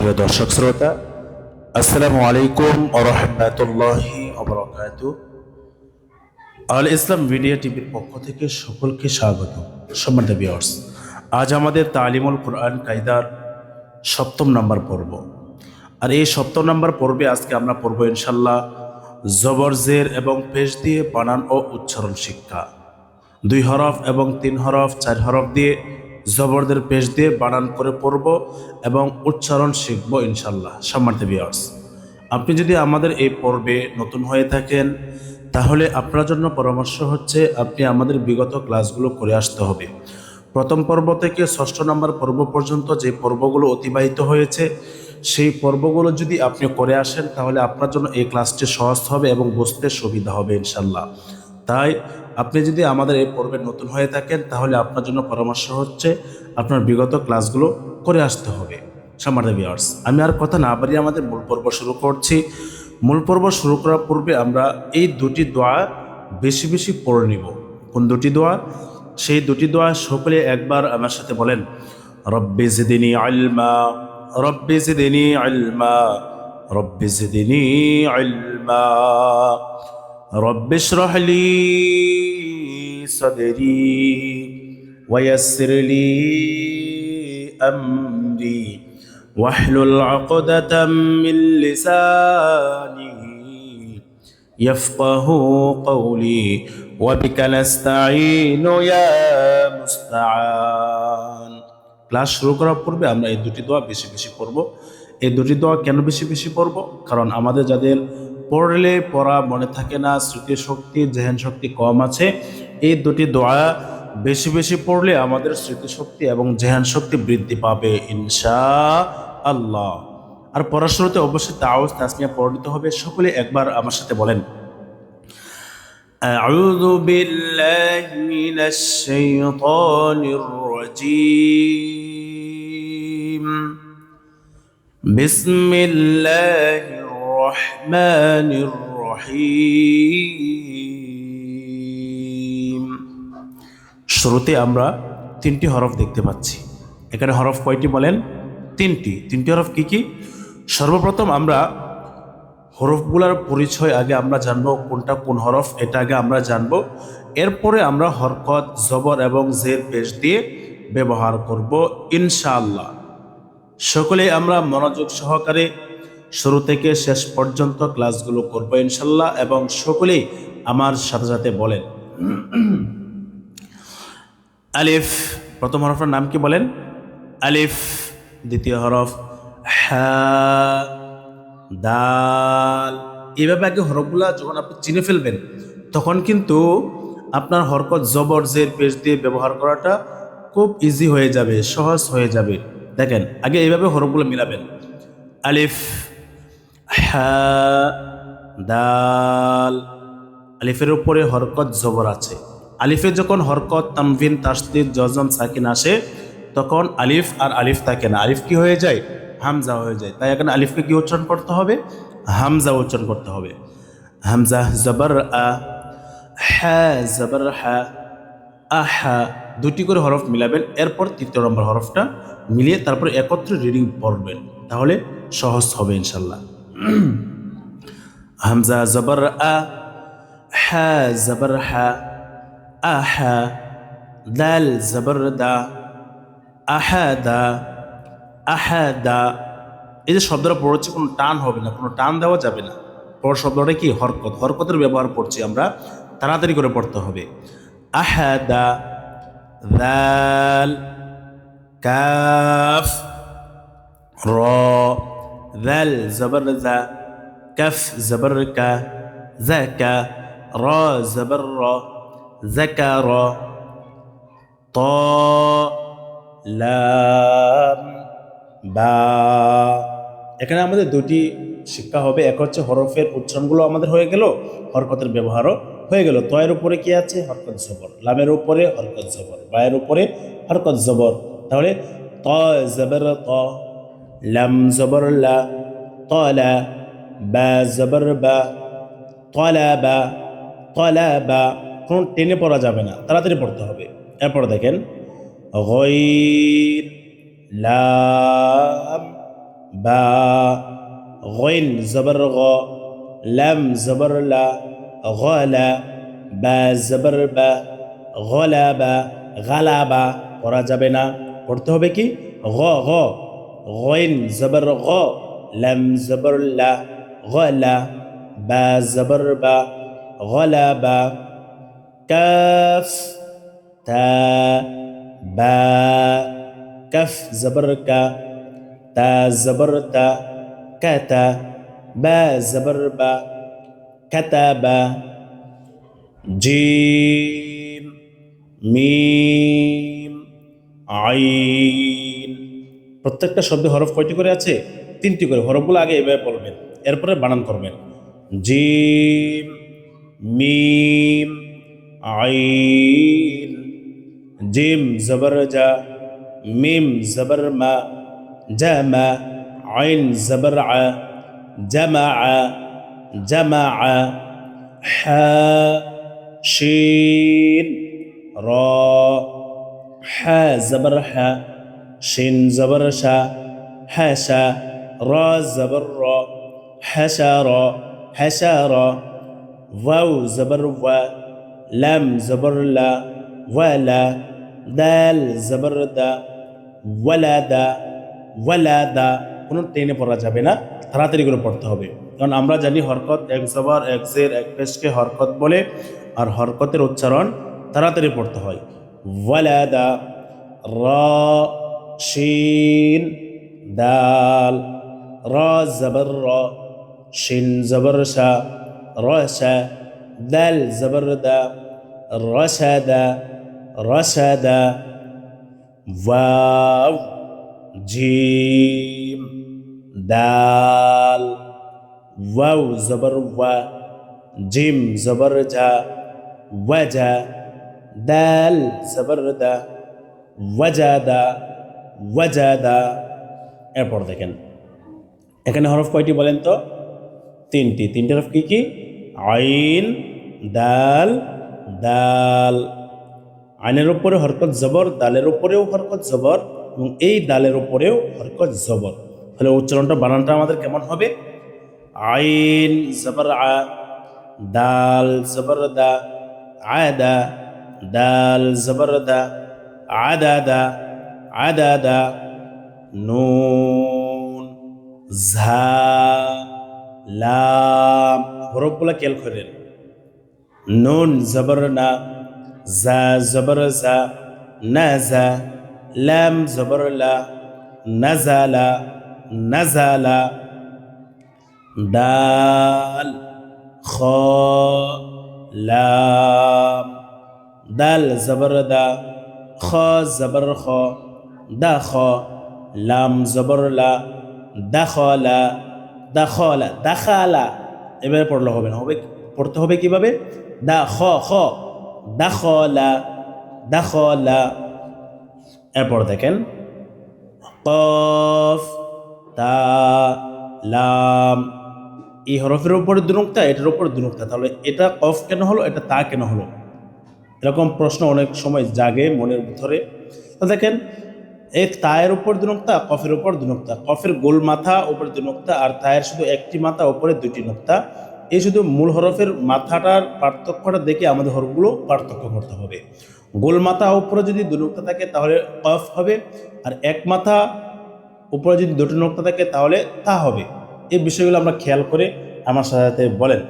সুপ্রিয় দর্শক শ্রোতা, আসসালামু আলাইকুম আরহামতুল্লাহি অবরাকাতু আল ইসলাম মিডিয়া টিভির পক্ষ থেকে সকলকে স্বাগত, সম্মানিত বিয়ার্স আজ আমাদের তালিমুল কোরআন কায়দার সপ্তম নম্বর পর্ব। আর এই সপ্তম নম্বর পর্বে আজকে আমরা পড়ব ইনশাল্লাহ জবর, জের এবং পেশ দিয়ে বানান ও উচ্চারণ শিক্ষা। দুই হরফ এবং তিন হরফ, চার হরফ দিয়ে জবরদের পেশ দিয়ে বানান করে পড়ব এবং উচ্চারণ শিখব ইনশাল্লাহ সম্মানিত বিয়ার্স আপনি যদি আমাদের এই পর্বে নতুন হয়ে থাকেন, তাহলে আপনার জন্য পরামর্শ হচ্ছে আপনি আমাদের বিগত ক্লাসগুলো করে আসতে হবে। প্রথম পর্ব থেকে ষষ্ঠ নম্বর পর্ব পর্যন্ত যে পর্বগুলো অতিবাহিত হয়েছে, সেই পর্বগুলো যদি আপনি করে আসেন, তাহলে আপনার জন্য এই ক্লাসটি সহজ হবে এবং বুঝতে সুবিধা হবে ইনশাল্লাহ তাই আপনি যদি আমাদের এই পর্বে নতুন হয়ে থাকেন, তাহলে আপনার জন্য পরামর্শ হচ্ছে আপনার বিগত ক্লাসগুলো করে আসতে হবে। সামান্য ভিওয়ার্স আমি আর কথা না বাড়িয়ে আমাদের মূল পর্ব শুরু করছি। মূল পর্ব শুরু করার পূর্বে আমরা এই দুটি দোয়া বেশি বেশি পড়ে নিব। কোন দুটি দোয়া? সেই দুটি দোয়া সকলে একবার আমার সাথে বলেন, রব্বি জিদিনী আলমা, রব্বি জিদিনী আলমা, রব্বি জিদিনী আলমা। رب اشرح لي صدري ويسر لي امري واحلل عقدة من لساني يفقه قولي وبك نستعين يا مستعان ক্লাস শুরু করার পূর্বে আমরা এই দুটি দোয়া বেশি বেশি পড়ব এই দুটি দোয়া কেন বেশি বেশি পড়ব কারণ আমাদের যাদের পড়লে পড়া মনে থাকে না স্মৃতি শক্তি জেহেন শক্তি কম আছে এই দুটি দোয়া বেশি বেশি পড়লে আমাদের স্মৃতিশক্তি এবং জেহান শক্তি বৃদ্ধি পাবে ইনশা আল্লাহ আর পড়াশুরুতে অবশ্যই তাওয়াজ তাসমিয়া পড়তে হবে সকলে একবার আমার সাথে বলেন أعوذ بالله من الشيطان الرجيم بسم الله الرحمن الرحيم শুরুতে আমরা তিনটি হরফ দেখতে পাচ্ছি এখানে হরফ কয়টি বলেন তিনটি তিনটি হরফ কি কি সর্বপ্রথম আমরা হরফগুলার পরিচয় আগে আমরা জানবো কোনটা কোন হরফ এটা আগে আমরা জানবো এরপরে আমরা হরকত জবর এবং জের পেশ দিয়ে ব্যবহার করব ইনশাআল্লাহ সকলে আমরা মনোযোগ সহকারে শুরু থেকে শেষ পর্যন্ত ক্লাসগুলো করব ইনশাল্লাহ এবং সকলেই আমার সাথে সাথে বলেন। আলিফ, প্রথম হরফের নাম কি বলেন? আলিফ, দ্বিতীয় হরফ হ্যাঁ দাল। এইভাবে আগে হরফগুলা যখন আপনি চিনে ফেলবেন, তখন কিন্তু আপনার হরকত জবর, জের, পেশ দিয়ে ব্যবহার করাটা খুব ইজি হয়ে যাবে, সহজ হয়ে যাবে। দেখেন, আগে এইভাবে হরফগুলো মিলাবেন। আলিফ হ্যাঁ দাল। আলিফের উপরে হরকত জবর আছে। আলিফে যখন হরকত তামভিন তাসদিদ জজম সাকিন আসে, তখন আলিফ আর আলিফ থাকে না। আলিফ কি হয়ে যায়? হামজা হয়ে যায়। তাই এখানে আলিফকে কি উচ্চারণ করতে হবে? হামজা উচ্চারণ করতে হবে। হামজা জবর আ হ্যাঁ জবর হ্যাঁ আহা দুটি করে হরফ মিলাবেন। এরপর তৃতীয় নম্বর হরফটা মিলিয়ে তারপর একত্রে রিডিং পড়বেন। তাহলে সহজ হবে ইনশাল্লাহ। হামজা জবর আ হ্যাঁ জবর হ্যাঁ আহা দাল জবর দা আহাদা আহাদা এই যে শব্দটা পড়ছে, কোনো টান হবে না, কোনো টান দেওয়া যাবে না। পর শব্দটা কি? হরকত। হরকতের ব্যবহার করছি আমরা, তাড়াতাড়ি করে পড়তে হবে। আহাদা দাল কাফ, র দাল জবর দা كف زبر كا زكا را زبر را ذكر طا لام বা এখানে আমাদের দুটি শিক্ষা হবে এক হচ্ছে হরফের উচ্চারণগুলো আমাদের হয়ে গেল হরকতের ব্যবহারও হয়ে গেল তয়ের উপরে কি আছে হরকত জবর লামের উপরে হরকত জবর বায়ের উপরে হরকত জবর তাহলে ত জবর ত লাম জবর লা, তলা বা জবর বা, তলা বা তলা বা, কোনো টেনে পড়া যাবে না, তাড়াতাড়ি পড়তে হবে। এরপর দেখেন গৈর লাম বা গইন জবর গ, লাম জবর লা, গলা বা জবর বা, গলা বা, গালা বা, পড়া যাবে না। পড়তে হবে কি? গ গ। غين زبر غ لم زبر لا غلا با زبر با غلبا كاف تا با كف زبر كا تا زبر تا كتا با زبر با كتب جيم ميم عين. প্রত্যেকটা শব্দে হরফ কয়টি করে আছে? তিনটি করে। হরফগুলো আগে এভাবে বলবেন এরপরে বানান করবেন। জিম, মিম, আইন, জিম, জবর জা, মিম, জবর মা জামা আইন, জবর আ জামা জামা হা, শিন, র, হা, জবর হা শিন জবর শা হ্যাশা র জবর র হ্যাশা র হ্যাশা র ওয়াউ لم ওয়া لا ولا লা زبر دا ولا দা ولا دا কোনো টেনে পড়া যাবে না, তাড়াতাড়ি করে পড়তে হবে। কারণ আমরা জানি হরকত এক জবর, এক জের, এক পেশকে হরকত বলে, আর হরকতের উচ্চারণ তাড়াতাড়ি পড়তে হয়। ওয়ালাদা র شين دال را زبر را شين زبر شا رشا دال زبر دا رشد رشد واو جيم دال. واو زبر وا جيم زبر جا وجا دال زبر دا وجا دا. ওয়াজাদা। এরপর দেখেন, এখানে হরফ কয়টি বলেন তো? তিনটি। তিনটি হরফ কী কী? আইন, দাল দাল। আইনের উপরে হরকত জবর, দালের উপরেও হরকত জবর এবং এই দালের উপরেও হরকত জবর। তাহলে উচ্চারণটা, বানানটা আমাদের কেমন হবে? আইন জবর আ, দাল জবর দা, আদা, দাল জবর দা, আদাদা। আদাদা, নুন, ঝা, লাম, হরফগুলা খেয়াল করেন নুন জবর না জা জবর জা নাজা লাম জবর লা নাজালা নাজালা দাল খ, লাম দাল জবর দা, খ জবর খ। দা খ লাম জবর লা, দাখলা দাখলা, দাখালা। এবারে পড়লে হবে না, হবে পড়তে হবে কীভাবে? দা খ খ দাখলা। এরপর দেখেন, কফ, তা, লাম। এই হরফের উপরে দুনুক্তা এটার উপরে দুনুক্তা তাহলে এটা কফ কেন হলো, এটা তা কেন হলো? এরকম প্রশ্ন অনেক সময় জাগে মনের ভিতরে। দেখেন এই তায়ের উপর দুনুক্তা কফের উপর দুনুক্তা কফের গোল মাথা, উপরে দুনুক্তা আর তায়ের শুধু একটি মাথা, উপরে দুটি নোক্তা। এই শুধু মূল হরফের মাথাটার পার্থক্যটা দেখে আমাদের হরফগুলো পার্থক্য করতে হবে। গোল মাথা, উপরে যদি দুনুক্তা থাকে তাহলে কফ হবে, আর এক মাথা, উপরে যদি দুটো নোক্তা থাকে তাহলে তা হবে। এই বিষয়গুলো আমরা খেয়াল করে আমার সাথে বলেন।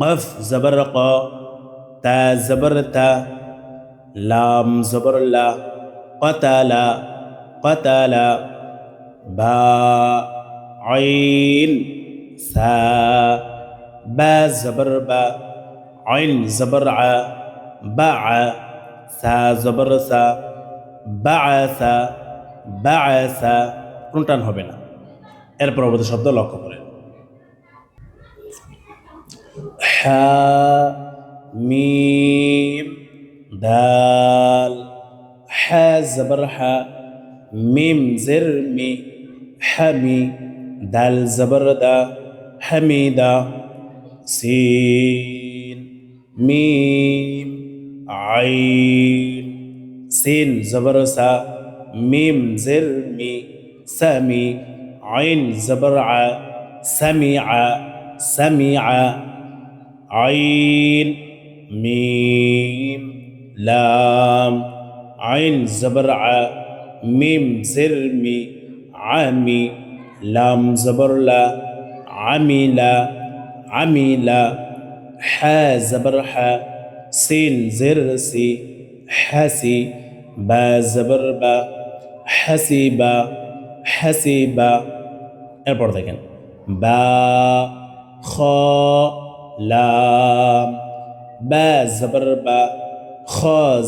কফ জবর ক তা জবর তা লাম জবর قتل قتل با عين ثا با زبر با عين زبر ع باع ثا زبر ثا بعث بعث কোনটান হবে না এর পরবর্তী শব্দ লক্ষ্য করেন হা মিম দাল হা জবর হা মিম জের মি হামি দাল জবর দা হামিদা সিন মিম আইন সিন জবর সা মিম জের মি সামি আইন জবর আ সামি আ সামি আ আইন মিম লাম আইন জবর আ মিম জির মি আমি লাম জবর লা আমিলা আমিলা হা জবর হা সিন জির সি হাসি বা জবর বা হাসিবা হাসিবা এরপর দেখেন। বা খ লাম বা জবর বা খ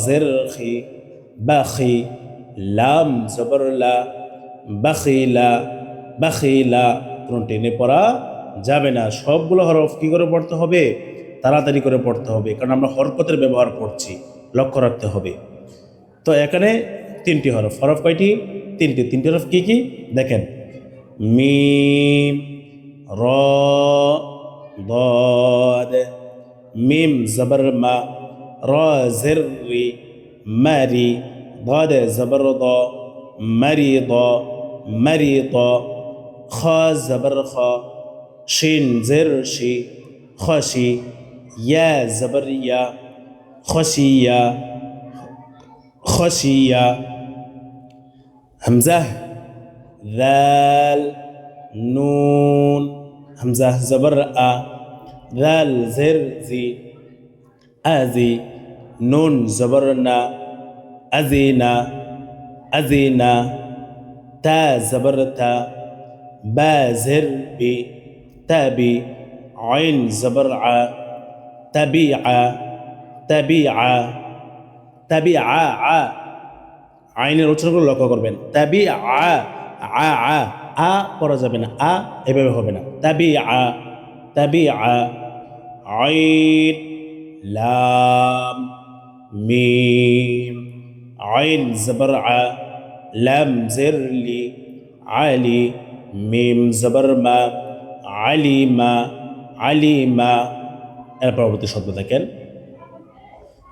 জির খি বাখি লাম জবর লা বাখিলা বাখিলা কোনো টেনে পড়া যাবে না সবগুলো হরফ কি করে পড়তে হবে তাড়াতাড়ি করে পড়তে হবে কারণ আমরা হরকতের ব্যবহার করছি লক্ষ্য রাখতে হবে তো এখানে তিনটি হরফ হরফ কয়টি তিনটি তিনটি হরফ কি কি দেখেন মিম র ضاد মিম জবর মা র জির রি মারি ضاد زبرضا مريضا مريضا خا زبرخا شين زرشي خشي يا زبريا خشيا يا همزة ذال نون. همزة زبر أ ذال زر زي أزي نون زبرنا. أزينا أزينا تا زبرتا با زر بي تابي عين زبر ع تبيع تبيع তাবি আ আ আইনের উচ্চারণগুলো লক্ষ্য করবেন তাবি আ আ আ আ পড়া যাবে না আ এভাবে হবে না তাবি আ তাবি আ আইন লাম মিম আইন জবর আ লাম জেরলি আলি মিম জবর মা আলিমা আলিমা এর পরবর্তী শব্দ দেখেন।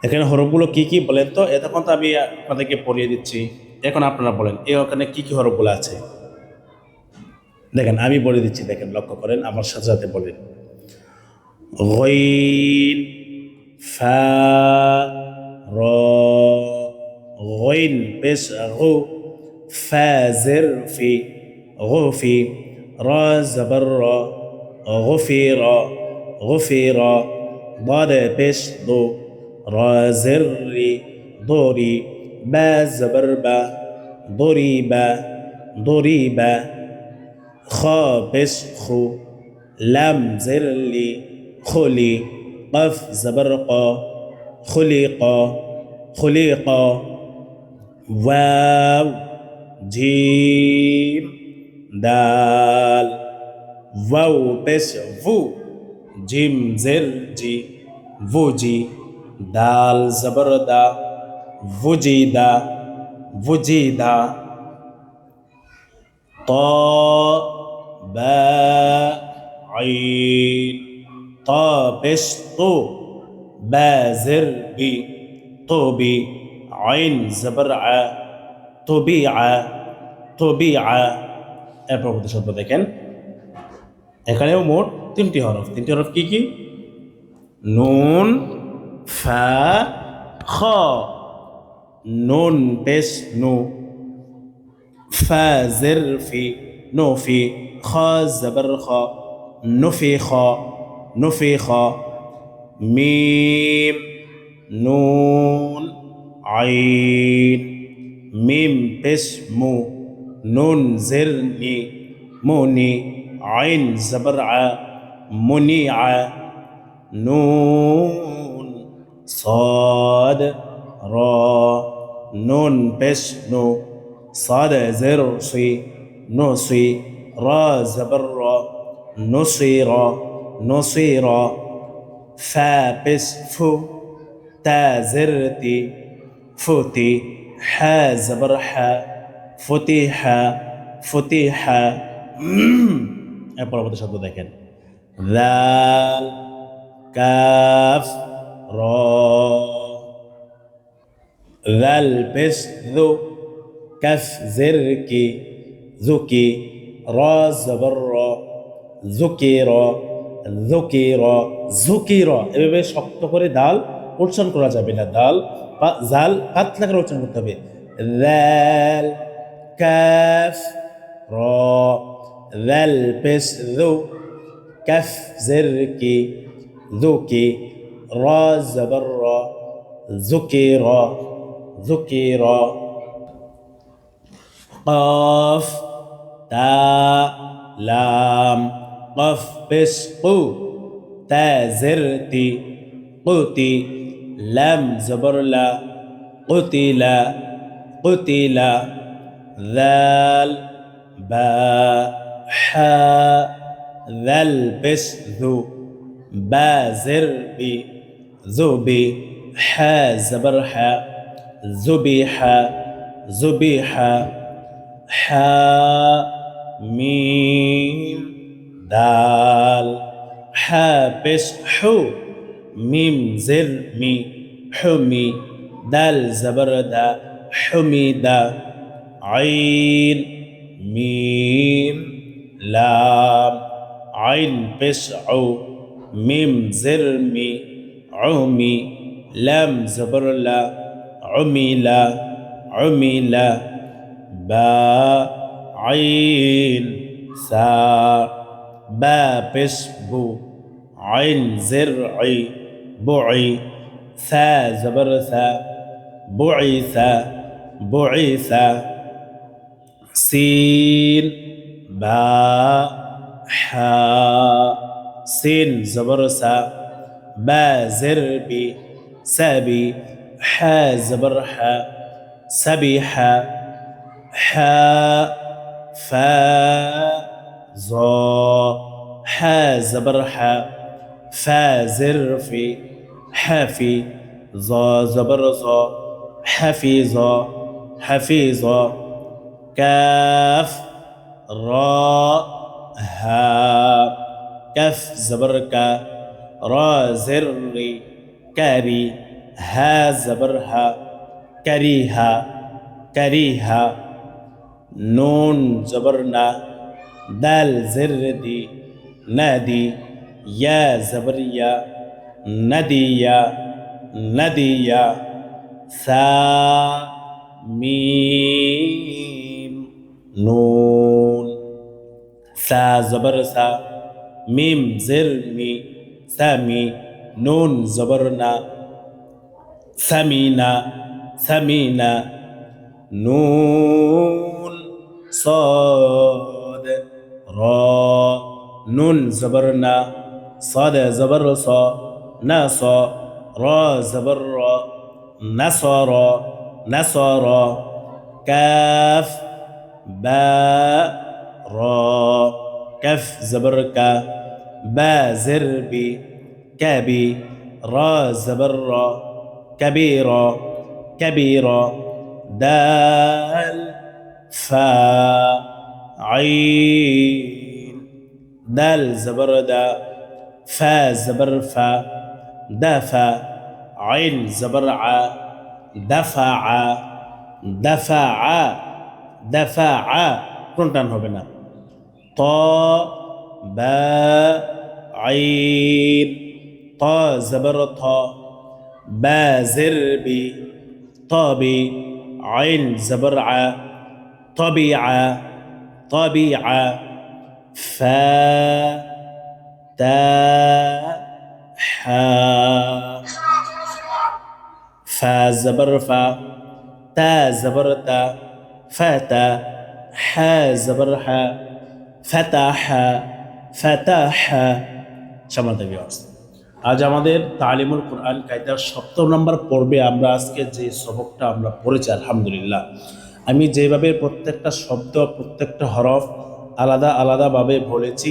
এখানে হরফগুলো কি কি বলেন তো? এতক্ষণ তো আমি আপনাদেরকে পড়িয়ে দিচ্ছি। এখন আপনারা বলেন, এ ওখানে কি কি হরফগুলো আছে? দেখেন, আমি বলে দিচ্ছি, দেখেন, লক্ষ্য করেন, আমার সাথে সাথে বলেন। ফা, র غين بس غو فا زر في غفي را زبر را غفر غفر ضاد بش ضو را زر ضري با زبر با ضرب خا بش خو لم زر لي خلي قف زبرق خلق خلق واو جيم دال واو بش فو جيم زر جي فوجي دال زبردا وجيدا وجيدا طا با عين طا بش طو بازر بي طوبي আইন জবর আ তবি আ তবি আ শব্দ দেখেন। এখানেও মোট তিনটি হরফ। তিনটি হরফ কি কি? নুন, ফা, খ। নুন পেশ নু। ফের ফি, নো ফি, খ জবর খ নুফি খ নুফি খ। মিম, নুন। عين ميم بسمو نون زرني موني عين زبر ع منيع نون صاد را نون بسنو صاد زر صي نصي را زبر را نصير نصير فا بس فو تا زرتي فوتي حا زبر حا فتح فتح এর পরবর্তী শব্দ দেখেন দাল কাফ র দাল পেশ দু كف زركي জুকি র জবর র জুকি র জুকি র ঝুকি র এভাবে শক্ত করে দাল উচ্চারণ করা যাবে না দাল বা জাল পাতলা করে উচ্চারণ করতে হবে ذال كاف را ذل بس ذو كف زركي ذوكي را زبر را ذكر ذكر قاف تا لام قف بس قو تا زرتي قوتي لام زبر لا قتل قتل ذال با حا ذل بس ذو بازر بي ذبي حا زبر حا ذبيح ذبيح حا ميم دال حابس حو ميم زر مي حمي دال زبر دا حميدا عين ميم لام عين بسعو ميم زرمي عمي لام زبر لا عميلا عميلا با عين سا با بسبو عين زرعي بعي ثا زبر ثا بعث بعث. سين با حا سين زبر سا با زربي سبي حا زبر حا سبيح حا فا ظا حا زبر حا فا زرفي حافي ظا زبر ظا حفيظا حفيظا كاف را ها. كف زبرك را زري كاري ها زبرها كريها كريها نون زبرنا دال زردي نادي يا. زبريا نديا نديا ثا ميم نون ثا زبر ثا ميم زر مي ثامي نون زبرنا ثمينا ثمينا نون صاد را نون زبرنا صاد زبر صا نصا را زبر نصارا نصارا كاف باء را كف زبر با زربي كبي كابي را زبر كبيرا كبيرا دال فا عين دال زبر دا فا زبر فا دافا عين زبر ع دفع دفع دفع কোনটান হবে না ত বা عين ط زبر ط با زربي طابي عين زبر ع طبيعة طبيعة فا تا হা ফা জবর ফা তা জবর তা ফাতা হা জবর হা ফাতাহ ফাতাহ সমাধা আজ আমাদের তালিমুল কোরআন কায়দার সপ্তম নম্বর পর্বে আমরা আজকে যে সবকটা আমরা পড়েছি, আলহামদুলিল্লাহ। আমি যেভাবে প্রত্যেকটা শব্দ, প্রত্যেকটা হরফ আলাদা, আলাদাভাবে বলেছি,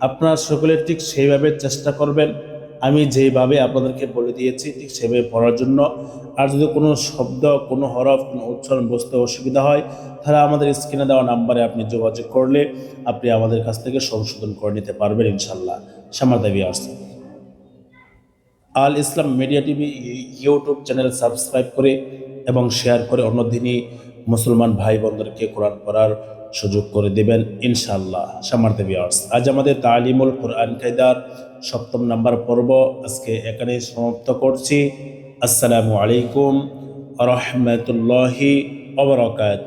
আপনারা সকলের ঠিক সেইভাবে চেষ্টা করবেন। আমি যেভাবে আপনাদেরকে বলে দিয়েছি, ঠিক সেভাবে পড়ার জন্য। আর যদি কোনো শব্দ, কোনো হরফ, কোনো উচ্চারণ বুঝতে অসুবিধা হয়, তাহলে আমাদের স্ক্রিনে দেওয়া নাম্বারে আপনি যোগাযোগ করলে আপনি আমাদের কাছ থেকে সংশোধন করে নিতে পারবেন ইনশাল্লাহ সামাদা viewers Al Islam media TV YouTube channel subscribe করে এবং শেয়ার করে অন্য দিনই মুসলমান ভাই বোনদেরকে কোরআন পড়ার সুযোগ করে দেবেন, ইনশাআল্লাহ। সামার্থ বিয়ার্স আজ আমাদের তালিমুল কোরআন কায়দার সপ্তম নাম্বার পর্ব আজকে এখানে সমাপ্ত করছি। আসসালামু আলাইকুম রহমতুল্লাহি অবরকাত